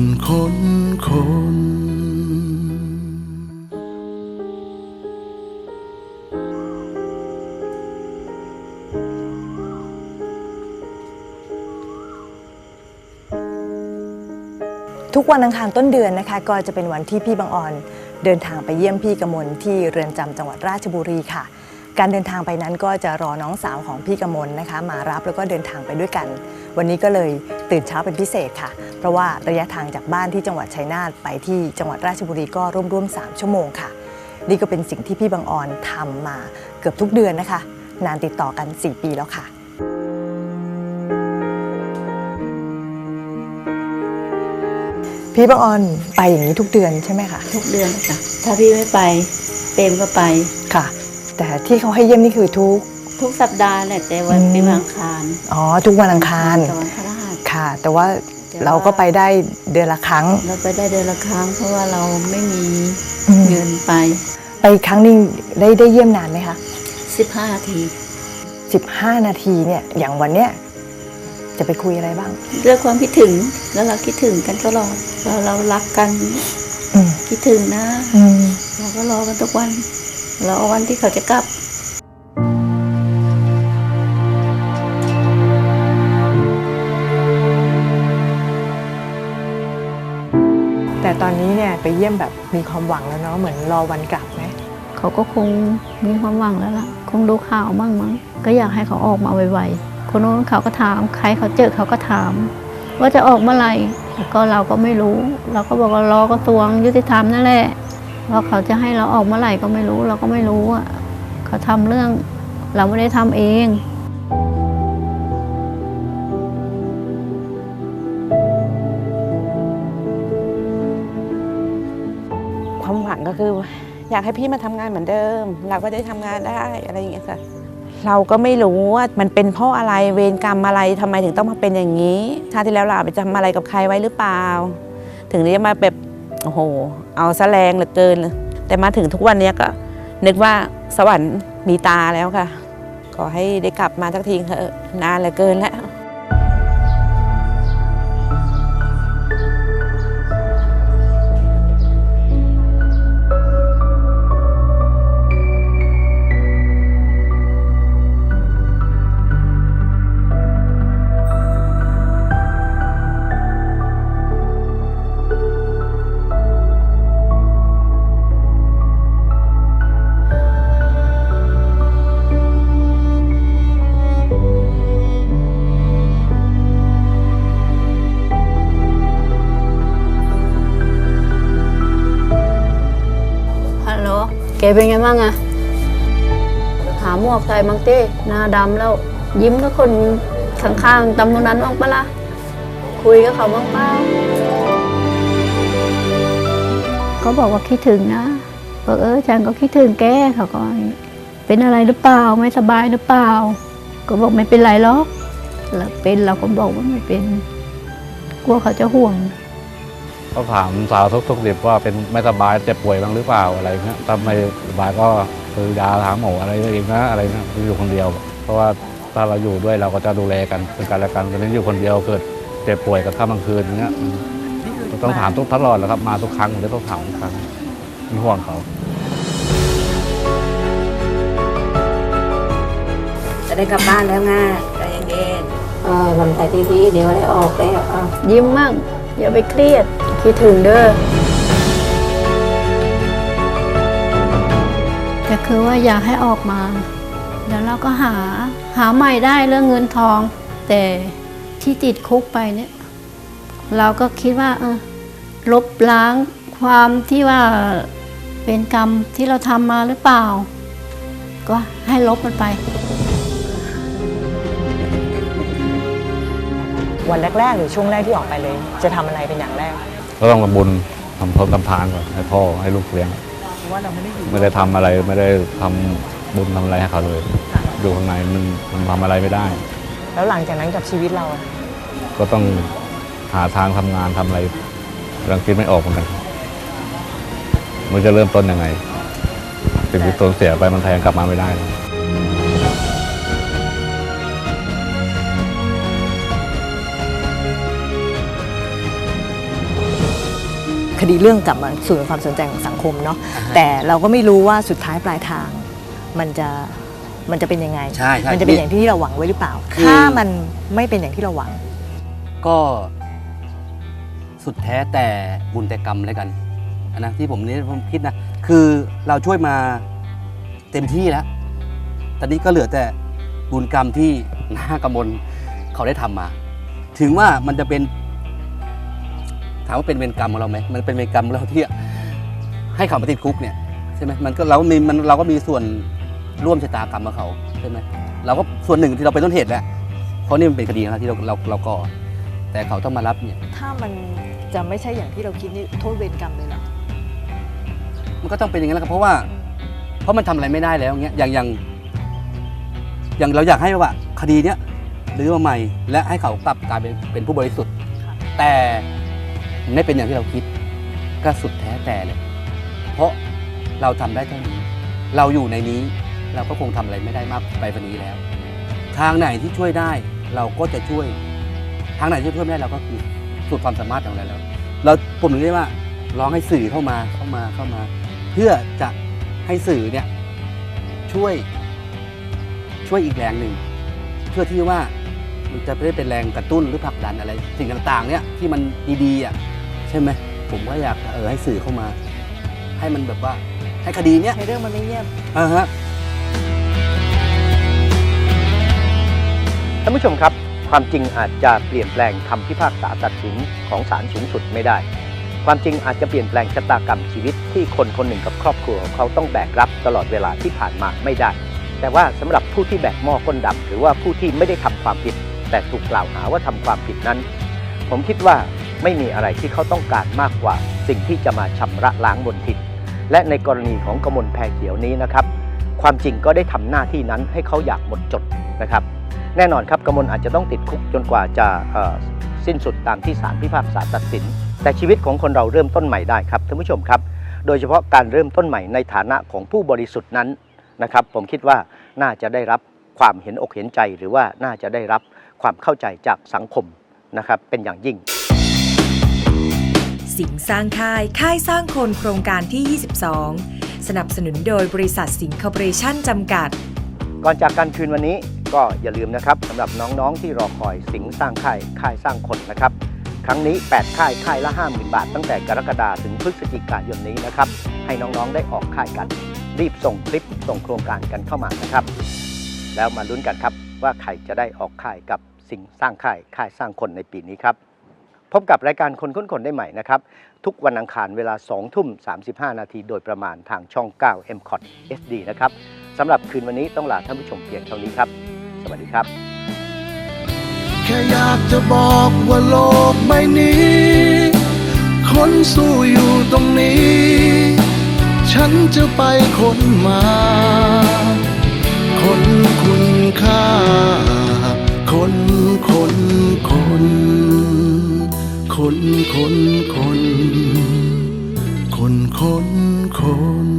นคนคนทุกวันอังคารต้นเดือนนะคะ ก็จะเป็นวันที่พี่บางออนเดินทางไปเยี่ยมพี่กมลที่เรือนจำจังหวัดราชบุรีค่ะ การเดินทางไปนั้นก็จะรอน้องสาวของพี่กมลนะคะ มารับแล้วก็เดินทางไปด้วยกัน วันนี้ก็เลย ตื่นเช้าเป็นพิเศษค่ะ เพราะว่าระยะทางจากบ้านที่จังหวัดชัยนาทไปที่จังหวัดราชบุรีก็ร่วมๆ3ชั่วโมงค่ะ นี่ก็เป็นสิ่งที่พี่บางออนทำมาเกือบทุกเดือนนะคะ นานติดต่อกัน 4 ปีแล้วค่ะพี่บางออนไปอย่างนี้ทุกเดือนใช่ไหมคะทุกเดือนค่ะถ้าพี่ไม่ไปเปรมก็ไปค่ะ แต่ที่เขาให้เยี่ยมนี่คือทุกทุกสัปดาห์แหละแต่วันอืมเป็นวันอังคารอ๋อทุกวันอังคาร ตอนพระรหัสค่ะ แต่ว่าแต่ว่าเราก็ไปได้เดือนละครั้ง เราไปได้เดือนละครั้ง เพราะว่าเราไม่มีอืม เงินไป ไปครั้งหนึงได้ได้เยี่ยมนานไหมคะ15นาที 15 นาทีเนี่ยอย่างวันเนี้ยจะไปคุยอะไรบ้าง เรื่องความคิดถึงแล้วเราคิดถึงกันตลอดเราเรารักกันอืมคิดถึงนะ อืมเราก็รอกันทุกวันรอวันที่เขาจะกลับ ไปเยี่ยมแบบมีความหวังแล้วเนาะเหมือนรอวันกลับไหมเขาก็คงมีความหวังแล้วล่ะ คงดูข่าวมั่งมั้งก็อยากให้เขาออกมาไวๆคนโน้นเขาก็ถามใครเขาเจอเขาก็ถาม ว่าจะออกเมื่อไหร่ก็เราก็ไม่รู้ เราก็บอกว่ารอกระทรวงยุติธรรมนั่นแหละว่าเขาจะให้เราออกเมื่อไหร่ก็ไม่รู้ เราก็ไม่รู้อะเขาทำเรื่อง เราไม่ได้ทำเอง อยากให้พี่มาทำงานเหมือนเดิม เราก็ได้ทำงานได้อะไรอย่างเงี้ยค่ะเราก็ไม่รู้ว่ามันเป็นเพราะอะไรเวรกรรมอะไรทำไมถึงต้องมาเป็นอย่างนี้ชาติที่แล้วเราไปทำอะไรกับใครไว้หรือเปล่า ถึงได้มาแบบโอ้โห เอาซะแรงเหลือเกินเลยแต่มาถึงทุกวันนี้ก็ นึกว่าสวรรค์มีตาแล้วค่ะ ขอให้ได้กลับมาสักทีเถอะนานเหลือเกินแล้ว แกเป็นไงบ้างอะหาหมวกใส่มังเต้หน้าดำแล้ว ยิ้มกับคนข้างๆตำบลนั้นบ้างปะล่ะคุยกับเขาบ้างเปล่าเขาบอกว่าคิดถึงนะบอกเออฉันก็คิดถึงแกเขาก็เป็นอะไรหรือเปล่าไม่สบายหรือเปล่า ก็บอกไม่เป็นไรหรอกแล้วเป็นเราก็บอกว่าไม่เป็น กลัวเขาจะห่วง ก็ถามสาวทุกทุกดิบว่าเป็นไม่สบายเจ็บป่วยบ้างหรือเปล่าอะไรเงี้ยถ้าไม่สบายก็ซื้อยาหาหมออะไรเองนะอะไรเงี้ยอยู่คนเดียว เพราะว่าถ้าเราอยู่ด้วยเราก็จะดูแลกันเป็นการและกันแต่นี้อยู่คนเดียวเกิดเจ็บป่วยกับข้ามกลางคืนเงี้ยต้องถามทุกตลอดแหละครับมาทุกครั้งผมจะต้องถามทุกครั้งมีห่วงเขาจะได้กลับบ้านแล้วไงใจเย็นเออทำใจดีๆเดี๋ยวได้ออกแล้วอะยิ้มมั่งอย่าไปเครียด คิดถึงเด้อแต่คือว่าอยากให้ออกมาเดี๋ยวเราก็หาหาใหม่ได้เรื่องเงินทอง แต่ที่ติดคุกไปเนี่ย เราก็คิดว่า เออลบล้างความที่ว่าเป็นกรรมที่เราทำมาหรือเปล่า ก็ให้ลบมันไป วันแรก ๆ หรือช่วงแรกที่ออกไปเลย จะทำอะไรเป็นอย่างแรก ก็ต้องทำบุญทำทนทำทานก่อนให้พ่อให้ลูกเลี้ยงไม่ได้ทำอะไรไม่ได้ทำบุญทำอะไรให้เขาเลย อยู่ข้างในมันมันทำอะไรไม่ได้ แล้วหลังจากนั้นกับชีวิตเราอะก็ต้องหาทางทำงานทำอะไรรังคิดไม่ออกเหมือนกันมันจะเริ่มต้นยังไงสิ่งที่ตนเสียไปมันแทนกลับมาไม่ได้แล้ว คดีเรื่องกลับมาสู่ความสนใจของสังคมเนาะแต่เราก็ไม่รู้ว่าสุดท้ายปลายทางมันจะมันจะเป็นยังไง ใช่ใช่มันจะเป็นอย่างที่เราหวังไว้หรือเปล่าคือถ้ามันไม่เป็นอย่างที่เราหวัง ก็สุดแท้แต่บุญแต่กรรมแล้วกันอันนะที่ผมนี่ผมคิดนะ คือเราช่วยมาเต็มที่แล้ว ตอนนี้ก็เหลือแต่บุญกรรมที่หน้ากำมลเขาได้ทำมา ถึงว่ามันจะเป็น ถามว่าเป็นเวรกรรมของเราไหมมันเป็นเวรกรรมของเราที่ให้เขามาติดคุกเนี่ยใช่ไหมมันก็เราก็มีมันเราก็มีส่วนร่วมชะตากรรมกับเขาใช่ไหมเราก็ส่วนหนึ่งที่เราเป็นต้นเหตุแหละเพราะนี่มันเป็นคดีนะครับที่เราเราเราก่อแต่เขาต้องมารับเนี่ย ถ้ามันจะไม่ใช่อย่างที่เราคิดนี่โทษเวรกรรมเลยเหรอมันก็ต้องเป็นอย่างนั้นแหละครับเพราะว่า เพราะมันทำอะไรไม่ได้แล้วเงี้ยอย่างอย่างอย่างเราอยากให้ว่าคดีเนี้ยรื้อมาใหม่ และให้เขากลับกลายเป็นเป็นผู้บริสุทธิ์ แต่มัน ไม่เป็นอย่างที่เราคิด ก็สุดแท้แต่เลยเพราะเราทำได้เท่านี้ เราอยู่ในนี้เราก็คงทำอะไรไม่ได้มากไปกว่านี้แล้ว ทางไหนที่ช่วยได้เราก็จะช่วย ทางไหนที่ช่วยไม่ได้เราก็คือสุดความสามารถของเราแล้ว เราผมถึงได้ว่าร้องให้สื่อเข้ามาเข้ามาเข้ามา เพื่อจะให้สื่อเนี่ยช่วยช่วยอีกแรงหนึ่งเพื่อที่ว่ามันจะไม่ได้เป็นแรงกระตุ้นหรือผลักดันอะไร สิ่งต่างๆเนี่ยที่มันดีๆอะ ใช่ไหมผมก็อยากเออให้สื่อเข้ามา ให้มันแบบว่าให้คดีเนี้ยในเรื่องมันไม่เงียบอ่าฮะท่านผู้ชมครับ ความจริงอาจจะเปลี่ยนแปลงคำพิพากษาตัดสินของศาลสูงสุดไม่ได้ ความจริงอาจจะเปลี่ยนแปลงชะตากรรมชีวิตที่คนคนหนึ่งกับครอบครัวของเขาต้องแบกรับตลอดเวลาที่ผ่านมาไม่ได้ แต่ว่าสำหรับผู้ที่แบกหม้อก้นดำหรือว่าผู้ที่ไม่ได้ทำความผิด แต่ถูกกล่าวหาว่าทำความผิดนั้น ผมคิดว่า ไม่มีอะไรที่เขาต้องการมากกว่า สิ่งที่จะมาชำระล้างมลทินและในกรณีของกมลแพรเขียวนี้นะครับ ความจริงก็ได้ทำหน้าที่นั้นให้เขาอยากหมดจดนะครับ แน่นอนครับกมลอาจจะต้องติดคุกจนกว่าจะสิ้นสุดตามที่ศาลพิพากษาตัดสิน แต่ชีวิตของคนเราเริ่มต้นใหม่ได้ครับท่านผู้ชมครับ โดยเฉพาะการเริ่มต้นใหม่ในฐานะของผู้บริสุทธิ์นั้นนะครับ ผมคิดว่าน่าจะได้รับความเห็นอกเห็นใจ หรือว่าน่าจะได้รับความเข้าใจจากสังคมนะครับเป็นอย่างยิ่ง สิงห์สร้างค่ายค่ายสร้างคนโครงการที่ 22 สนับสนุนโดยบริษัทสิงห์คอร์ปอเรชั่นจำกัด ก่อนจากการคืนวันนี้ก็อย่าลืมนะครับสำหรับน้องๆที่รอคอยสิงห์สร้างค่ายค่ายสร้างคนนะครับ ครั้งนี้ 8 ค่ายค่ายละ 50,000 บาท ตั้งแต่กรกฎาคมถึงพฤศจิกายนนี้นะครับ ให้น้องๆได้ออกค่ายกัน รีบส่งคลิปส่งโครงการกันเข้ามานะครับ แล้วมาลุ้นกันครับว่าใครจะได้ออกค่ายกับสิงสร้างค่ายค่ายสร้างคนในปีนี้ครับ พบกับรายการคนค้นคนได้ใหม่นะครับ ทุกวันอังคารเวลา 2 ทุ่ม 35 นาทีโดยประมาณทางช่อง 9 m c o t SD นะครับสำหรับคืนวันนี้ต้องลาท่านผู้ชมเพียงเท่านี้ครับ สวัสดีครับแค่อยากจะบอกว่าโลกใบนี้ คนสู้อยู่ตรงนี้ ฉันจะไปคนมา คนคุณค่า คนคนคนคนคนคน